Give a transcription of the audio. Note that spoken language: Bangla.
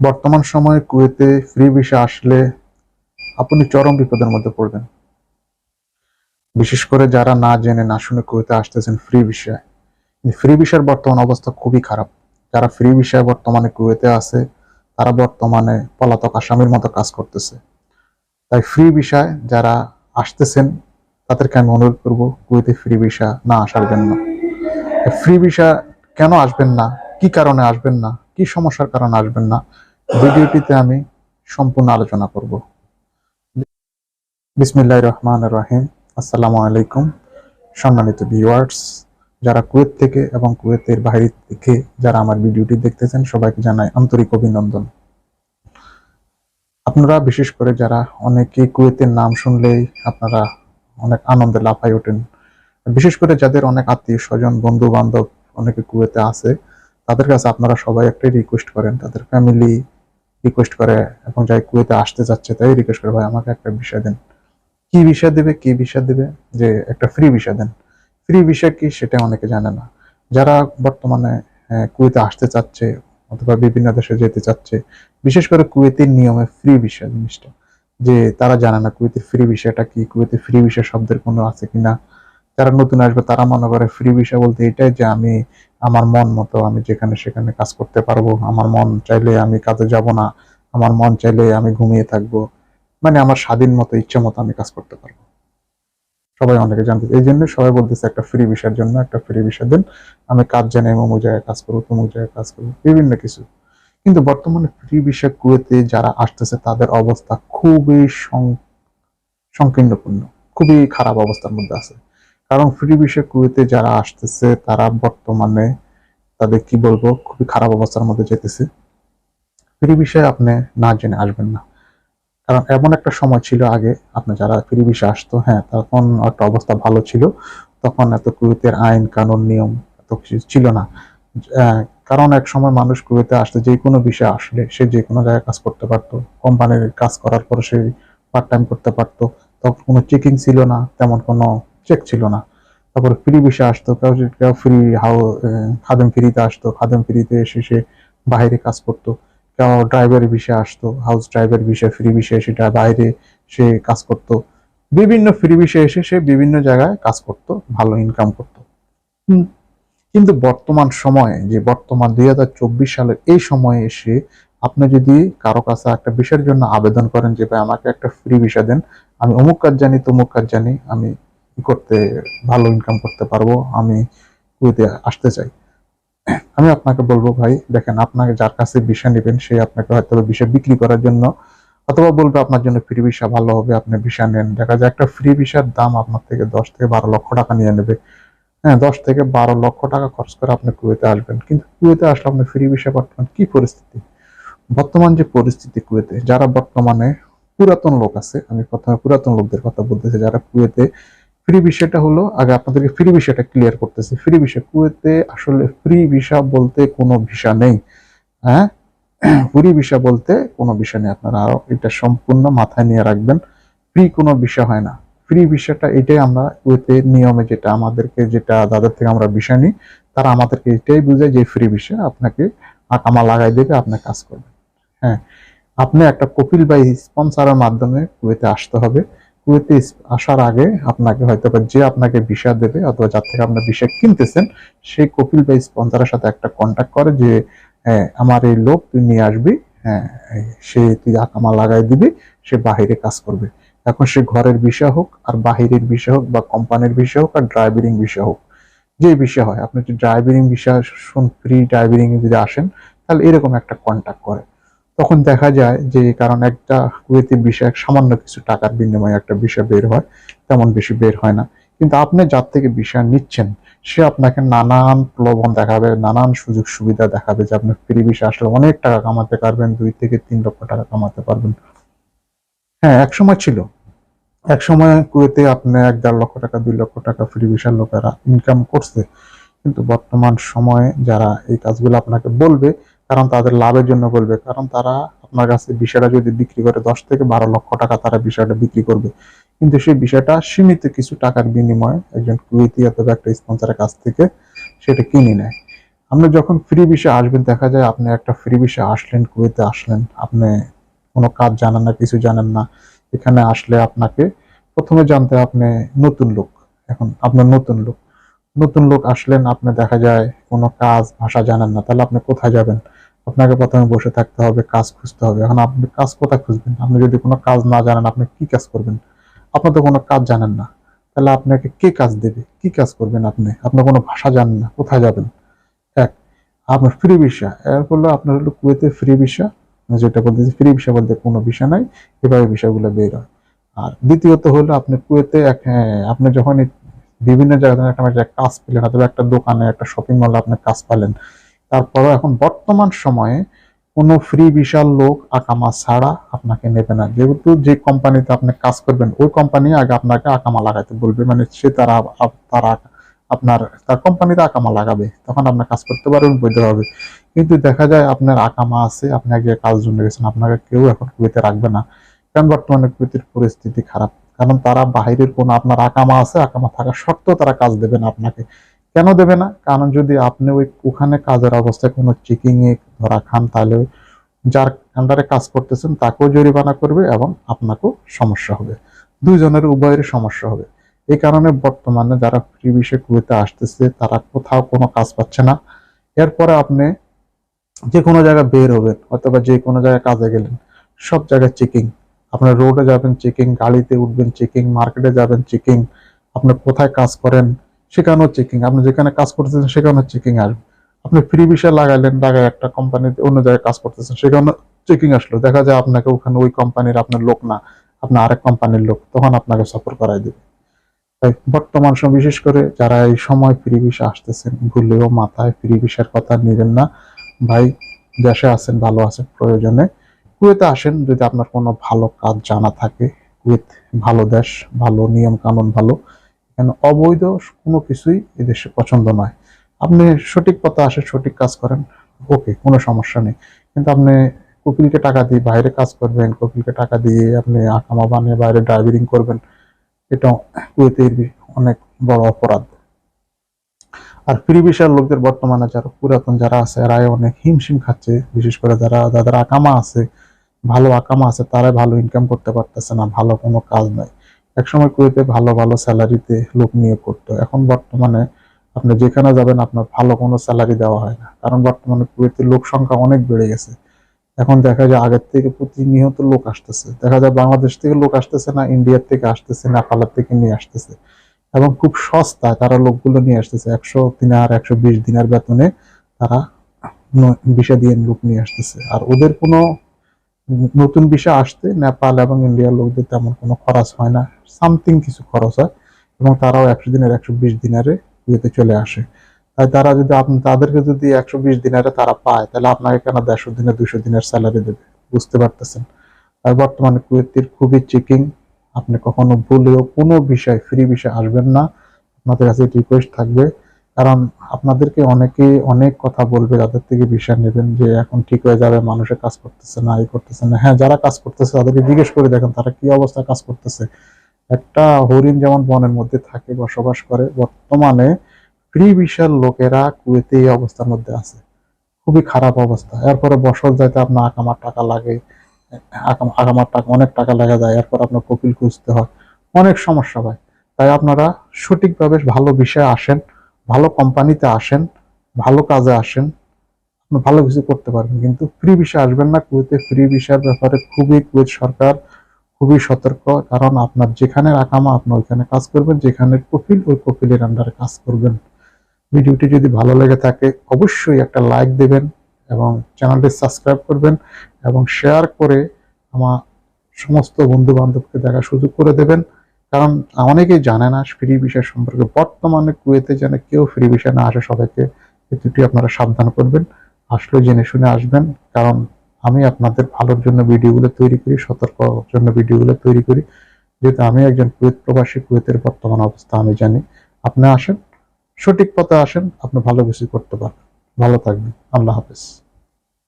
বর্তমান সময়ে কুয়েতে ফ্রি ভিসা আসলে আপনি চরম বিপদের মধ্যে পড়বেন। বিশেষ করে যারা না জেনে না শুনে কুয়েতে আসতেছেন ফ্রি ভিসায়। ফ্রি ভিসার বর্তমান অবস্থা খুবই খারাপ। যারা ফ্রি ভিসায় বর্তমানে কুয়েতে আছে, তারা বর্তমানে পলাতক আসামির মতো কাজ করতেছে। তাই ফ্রি ভিসায় যারা আসতেছেন, তাদেরকে আমি অনুরোধ করব কুয়েতে ফ্রি ভিসা না আসার জন্য। ফ্রি ভিসা কেন আসবেন না? কি কারণে আসবেন না? কি সমস্যার কারণে আসবেন না? ভিডিওটিতে আমি সম্পূর্ণ আলোচনা করব। বিসমিল্লাহ রহমান রহিম। আসসালামু আলাইকুম। সম্মানিত ভিউয়ার্স, যারা কুয়েত থেকে এবং কুয়েতের বাইরে থেকে যারা আমার ভিডিওটি দেখতেছেন, সবাইকে জানাই আন্তরিক অভিনন্দন। আপনারা, বিশেষ করে যারা অনেকে কুয়েতের নাম শুনলেই আপনারা অনেক আনন্দে লাফাই ওঠেন। বিশেষ করে যাদের অনেক আত্মীয় স্বজন বন্ধু বান্ধব অনেকে কুয়েতে আছে, তাদের কাছে আপনারা সবাই একটাই রিকোয়েস্ট করেন, তাদের ফ্যামিলি রিকোয়েস্ট করে এবং যাই কুয়েতে আসতে যাচ্ছে, তাই রিকোয়েস্ট করে, ভাই, আমাকে একটা বিষয় দেন। কি বিষয় দেবে, কি বিষয় দেবে? যে একটা ফ্রি বিষয় দেন। ফ্রি বিষয় কি সেটা অনেকে জানে না। যারা বর্তমানে কুয়েতে আসতে চাচ্ছে অথবা বিভিন্ন দেশে যেতে চাচ্ছে, বিশেষ করে কুয়েতের নিয়মে ফ্রি বিষয় জিনিসটা, যে তারা জানে না কুয়েতের ফ্রি বিষয়টা কি কুয়েতে ফ্রি বিষয় শব্দের কোনো আছে কিনা। যারা নতুন আসবে তারা মনে করে ফ্রি বিষয় বলতে এটাই যে আমি, আমার মন মতো আমি যেখানে সেখানে কাজ করতে পারব। আমার মন চাইলে আমি কাজে যাব না। আমার মন চাইলে আমি ঘুমিয়ে থাকব। মানে আমার স্বাধীন মতো, ইচ্ছে মতো আমি কাজ করতে পারব। সবাই অনেকে জানতে এই জন্য সবাই বলতেছে একটা ফ্রি বিষয়ের জন্য, একটা ফ্রি বিষয় দেন। আমি কাজ জানি, আমি অমুক জায়গায় কাজ করব, তমুক জায়গায় কাজ করব, বিভিন্ন কিছু। কিন্তু বর্তমানে ফ্রি বিষয় কুয়েতে যারা আসতেছে, তাদের অবস্থা খুবই সংকীর্ণপূর্ণ। খুবই খারাপ অবস্থার মধ্যে আছে। কারণ ফ্রি বিষয় কুয়েতে যারা আসতেছে, তারা বর্তমানে তাদের কি বলব, খুবই খারাপ অবস্থার মধ্যে যেতেছে ফ্রি বিষয়ে আপনি না জেনে আসবেন না। কারণ এমন একটা সময় ছিল আগে, আপনি যারা ফ্রি বিষয়ে আসতো হ্যাঁ তখন একটা অবস্থা ভালো ছিল। তখন এত কুয়েতের আইন কানুন নিয়ম এত কিছু ছিল না। কারণ এক সময় মানুষ কুয়েতে আসতে যে কোনো বিষয়ে আসলে সে যে কোনো জায়গায় কাজ করতে পারতো। কোম্পানির কাজ করার পর সে পার্ট টাইম করতে পারতো। তখন কোনো চেকিং ছিল না, তেমন কোনো চেক ছিল না। তারপর ফ্রি বিষয়ে আসতো কেউ ফ্রি আহ, খাদেম ফ্রিতে আসতো খাদেম ফ্রিতে এসে সে বাইরে কাজ করতো। কেউ ড্রাইভার বিষয়ে আসতো হাউস ড্রাইভার বিষয়ে ফ্রি বিষয়ে সেটা বাইরে সে কাজ করতো। বিভিন্ন ফ্রি বিষয়ে এসে সে বিভিন্ন জায়গায় কাজ করতো ভালো ইনকাম করতো। কিন্তু বর্তমান সময়ে যে বর্তমান দুই হাজার চব্বিশ সালের এই সময়ে এসে আপনি যদি কারও কাছে একটা বিষয়ের জন্য আবেদন করেন যে ভাই আমাকে একটা ফ্রি ভিসা দেন আমি অমুক কাজ জানি তমুক কাজ জানি আমি করতে, ভালো ইনকাম করতে পারব, আমি কুয়েতে আসতে চাই। আমি আপনাকে বলব ভাই, দেখেন আপনাকে যার কাছে ভিসা নেবেন, সে আপনাকে হয়তো ভিসা বিক্রি করার জন্য অথবা বলবে আপনার জন্য ফ্রি ভিসা ভালো হবে, আপনি ভিসা নেন। দেখা যায় একটা ফ্রি ভিসার দাম আপনার থেকে দশ থেকে বারো লক্ষ টাকা নিয়ে নেবে। হ্যাঁ দশ থেকে বারো লক্ষ টাকা খরচ করে আপনি কুয়েতে আসবেন। কিন্তু কুয়েতে আসলে আপনি ফ্রি ভিসা বর্তমান কি পরিস্থিতি? বর্তমান যে পরিস্থিতি কুয়েতে, যারা বর্তমানে পুরাতন লোক আছে, আমি প্রথমে পুরাতন লোকদের কথা বলতেছি, যারা কুয়েতে ফ্রি বিষয়টা হলো, আগে আপনাদেরকে ফ্রি বিষয়টা ক্লিয়ার করতেছি। ফ্রি বিষয়, কুয়েতে আসলে ফ্রি ভিসা বলতে কোনো ভিসা নেই। হ্যাঁ? ফ্রি ভিসা বলতে কোনো বিষয় নেই আপনারা। এটা সম্পূর্ণ মাথায় নিয়ে রাখবেন ফ্রি কোনো বিষয় হয় না। ফ্রি ভিসাটা এটাই আমরা কুয়েতে নিয়মে যেটা আমাদেরকে যেটা, যাদের থেকে আমরা বিষয় নিই, তারা আমাদেরকে এটাই বুঝায় যে ফ্রি ভিসা আপনাকে আকামা লাগাই দেবে আপনার কাজ করবে হ্যাঁ? আপনি একটা কপিল বাই স্পন্সারের মাধ্যমে কুয়েতে আসতে হবে। কুয়েতে আসার আগে আপনাকে হয়তো বা যে আপনাকে ভিসা দেবে অথবা যার থেকে আপনার ভিসা কিনতেছেন, সেই কপিল বাই স্পন্সারের সাথে একটা কন্ট্যাক্ট করে যে হ্যাঁ আমার এই লোক, তুই নিয়ে আসবি হ্যাঁ সে তুই আকামা লাগাই দিবি, সে বাহিরে কাজ করবে। এখন সে ঘরের বিষয় হোক, আর বাহিরের বিষয় হোক, বা কোম্পানির বিষয় হোক, আর ড্রাইভিং বিষয় হোক, যে বিষয় হয়। আপনি যদি ড্রাইভিং বিষয় শুন ফ্রি ড্রাইভিং যদি আসেন, তাহলে এরকম একটা কন্ট্যাক্ট করে। তখন দেখা যায় যে কারণ একটা কুয়েতি বিষয় সামান্য কিছু টাকার বিনিময়ে একটা বিষয় বের হয়, তেমন বেশি বের হয় না। কিন্তু আপনি যার থেকে বিষয় নিচ্ছেন, সে আপনাকে নানান প্রলোভন দেখাবে, নানান সুযোগ সুবিধা দেখাবে যে আপনি ফ্রি বিষয় আসলে অনেক টাকা কামাতে পারবেন, দুই থেকে তিন লক্ষ টাকা কামাতে পারবেন। হ্যাঁ এক সময় ছিল। এক সময় কুয়েতে আপনি এক দেড় লক্ষ টাকা, দুই লক্ষ টাকা ফ্রি ভিসার লোকেরা ইনকাম করছে। কিন্তু বর্তমান সময়ে যারা এই কাজগুলো আপনাকে বলবে কারণ তাদের লাভের জন্য বলবে। কারণ তারা আপনার কাছে বিষয়টা যদি বিক্রি করে, দশ থেকে বারো লক্ষ টাকা তারা বিষয়টা বিক্রি করবে। কিন্তু সেই বিষয়টা সীমিত কিছু টাকার বিনিময়ে একজন কুয়েতি অথবা একটা স্পন্সরের কাছ থেকে সেটা কিনে নেয়। আপনি যখন ফ্রি বিষয়ে আসবেন, দেখা যায় আপনি একটা ফ্রি বিষয়ে আসলেন, কুয়েতে আসলেন, আপনি কোনো কাজ জানেন না, কিছু জানেন না, এখানে আসলে আপনাকে প্রথমে জানতে আপনি নতুন লোক। এখন আপনার নতুন লোক। নতুন লোক আসলেন, আপনি দেখা যায় কোনো কাজ, ভাষা জানেন না, তাহলে আপনি কোথায় যাবেন? আপনাকে প্রথমে বসে থাকতে হবে কাজ খুঁজতে হবে। এখন আপনি কাজ কোথায় খুঁজবেন? আপনি যদি কোনো কাজ না জানেন আপনি কি কাজ করবেন? আপনি তো কোনো কাজ জানেন না। তাহলে আপনাকে কে কাজ দেবে? কি কাজ করবেন আপনি? আপনি কোনো ভাষা জানেন না কোথায় যাবেন? এক আপনার ফ্রি ভিসা এর ফলে আপনার হলো কুয়েতে ফ্রি ভিসা যেটা বলতেছি ফ্রি ভিসা বলতে কোনো ভিসা নাই এভাবে ভিসাগুলো বের হয়। আর দ্বিতীয়ত হলো আপনি কুয়েতে এক হ্যাঁ, আপনি যখন বিভিন্ন জায়গায় একটা কাজ পেলেন অথবা একটা দোকানে একটা শপিং মলে আপনি কাজ পেলেন তারপরও এখন বর্তমান সময়ে কোনো ফ্রি বিশাল লোক আকামা ছাড়া আপনাকে নেবে না। যেহেতু যে কোম্পানিতে আপনি কাজ করবেন, ওই কোম্পানি আগে আপনাকে আকামা লাগাতে বলবে। মানে সে তারা তারা আপনার, তার কোম্পানিতে আকামা লাগাবে। তখন আপনার কাজ করতে পারবেন বৈধ হবে কিন্তু দেখা যায় আপনার আকামা আছে, আপনি আগে কাজ জন্য গেছেন, আপনাকে কেউ এখন কুয়েতে রাখবে না। কারণ বর্তমানে কুয়েতের পরিস্থিতি খারাপ। কারণ তারা বাহিরের কোনো আপনার আকামা আছে, আকামা থাকা সত্ত্বেও তারা কাজ দেবে না আপনাকে। কেন দেবে না? কারণ যদি আপনি ওই ওখানে কাজের অবস্থায় কোনো চেকিং এ ধরা খান, তাহলে যার আন্ডারে কাজ করতেছেন, তাকেও জরিমানা করবে এবং আপনাকেও সমস্যা হবে। দুইজনের উভয়ের সমস্যা হবে। এই কারণে বর্তমানে যারা ফ্রি বিষয়ে কুয়েতে আসতেছে, তারা কোথাও কোনো কাজ পাচ্ছে না। এরপরে আপনি যে কোনো জায়গায় বের হবেন, অথবা যে কোনো জায়গায় কাজে গেলেন, সব জায়গায় চেকিং আপনার রোডে যাবেন চেকিং গাড়িতে উঠবেন চেকিং মার্কেটে যাবেন চেকিং আপনি কোথায় কাজ করেন সেখানেও চেকিং আপনি যেখানে কাজ করতেছেন, সেখানেও চেকিং আসবে। আপনি ফ্রি বিষয় লাগাইলেন, লাগাই একটা কোম্পানিতে অন্য জায়গায় কাজ করতেছেন সেখানে চেকিং আসলো। দেখা যায় আপনাকে ওখানে ওই কোম্পানির আপনার লোক না আপনার আরেক কোম্পানির লোক, তখন আপনাকে সফর করাই দেবে। তাই বর্তমান সময় বিশেষ করে যারা এই সময় ফ্রি ভিসা আসতেছেন, ভুলেও মাথায় ফ্রি ভিসার কথা নেবেন না। ভাই, দেশে আছেন, ভালো আছেন, প্রয়োজনে। কুয়েতে আসেন, যদি আপনার কোনো ভালো কাজ জানা থাকে, কুয়েত ভালো দেশ, ভালো নিয়ম কানুন ভালো এখানে অবৈধ কোনো কিছুই এদেশে পছন্দ নয়। আপনি সঠিক পথে আসেন সঠিক কাজ করেন ওকে কোনো সমস্যা নেই। কিন্তু আপনি কপিলকে টাকা দিয়ে বাইরে কাজ করবেন কপিলকে টাকা দিয়ে আপনি আকামা বানিয়ে বাইরে ড্রাইভিং করবেন এটা কুয়েতের অনেক বড় অপরাধ। আর ফ্রি ভিসার লোকদের বর্তমানে যারা পুরাতন যারা আছে, এরাই অনেক হিমশিম খাচ্ছে। বিশেষ করে যারা, যাদের আকামা আছে, ভালো আকামা আছে, তারাই ভালো ইনকাম করতে পারতেছে না, ভালো কোনো কাজ নাই। একসময় কুয়েতে ভালো ভালো স্যালারিতে লোক নিয়ে করতো। এখন বর্তমানে আপনি যেখানে যাবেন, আপনার ভালো কোনো স্যালারি দেওয়া হয় না। কারণ বর্তমানে কুয়েতে লোক সংখ্যা অনেক বেড়ে গেছে। এখন দেখা যায় আগের থেকে প্রতিনিয়ত লোক আসতেছে। দেখা যায় বাংলাদেশ থেকে লোক আসতেছে না, ইন্ডিয়ার থেকে আসতেছে না নেপালের থেকে নিয়ে আসতেছে। এবং খুব সস্তা তারা লোকগুলো নিয়ে আসতেছে। একশো দিনার, একশো বিশ দিনার বেতনে তারা বিষা দিয়ে লোক নিয়ে আসতেছে। আর ওদের কোনো নতুন বিষয় আসতে নেপাল এবং ইন্ডিয়ার লোকদের তেমন কোনো খরচ হয় না সামথিং কিছু খরচ হয়, এবং তারাও একশো দিনের একশো বিশ দিনারে ইয়েতে চলে আসে। তাই তারা যদি আপনি তাদেরকে যদি একশো বিশ দিনারে তারা পায়, তাহলে আপনাকে কেন দেড়শো দিনে দুশো দিনের স্যালারি দেবে? বুঝতে পারতেছেন? আর বর্তমানে কুয়েতির খুবই চেকিং আপনি কখনো ভুলেও কোনো বিষয় ফ্রি বিষয় আসবেন না। আপনাদের কাছে রিকোয়েস্ট থাকবে কারণ আপনাদেরকে অনেকে অনেক কথা বলবে, তাদের থেকে বিষয় নেবেন যে এখন ঠিক হয়ে যাবে, মানুষে কাজ করতেছে না, এই করতেছে না। হ্যাঁ যারা কাজ করতেছে, তাদেরকে জিজ্ঞেস করে দেখেন তারা কি অবস্থায় কাজ করতেছে। একটা হরিণ যেমন বনের মধ্যে থাকে, বসবাস করে, বর্তমানে ফ্রি বিশাল লোকেরা কুয়েতে এই অবস্থার মধ্যে আছে। খুবই খারাপ অবস্থা। এরপরে বসত যাইতে আপনার আকামার টাকা লাগে আকামার টাকা অনেক টাকা লাগা যায়, এরপর আপনার কপিল খুঁজতে হয়। অনেক সমস্যা হয়। তাই আপনারা সঠিকভাবে ভালো বিষয়ে আসেন। ভালো কোম্পানিতে আসেন, ভালো কাজে আসেন, আপনি ভালো কিছু করতে পারবেন। কিন্তু ফ্রি বিষয় আসবেন না, কুয়েতে ফ্রি বিষয়ের ব্যাপারে খুবই কুয়েত সরকার খুবই সতর্ক। কারণ আপনার যেখানে আকামা আপনি ওইখানে কাজ করবেন, যেখানে কপিল ওই কপিলের আন্ডারে কাজ করবেন। ভিডিওটি যদি ভালো লেগে থাকে, অবশ্যই একটা লাইক দেবেন এবং চ্যানেলটি সাবস্ক্রাইব করবেন এবং শেয়ার করে আমার সমস্ত বন্ধু বান্ধবকে দেখার সুযোগ করে দেবেন। কারণ অনেকেই জানে না ফ্রি বিষয় সম্পর্কে। বর্তমানে কুয়েতে যেন কেউ ফ্রি বিষয় না আসে সবাইকে, এই আপনারা সাবধান করবেন। আসলে জেনে শুনে আসবেন, কারণ আমি আপনাদের ভালোর জন্য ভিডিওগুলো তৈরি করি সতর্ক জন্য ভিডিওগুলো তৈরি করি। যেহেতু আমি একজন কুয়েত প্রবাসী, কুয়েতের বর্তমান অবস্থা আমি জানি। আপনি আসেন, সঠিক পথে আসেন, আপনি ভালো কিছু করতে পারবেন। ভালো থাকবেন। আল্লাহ হাফেজ।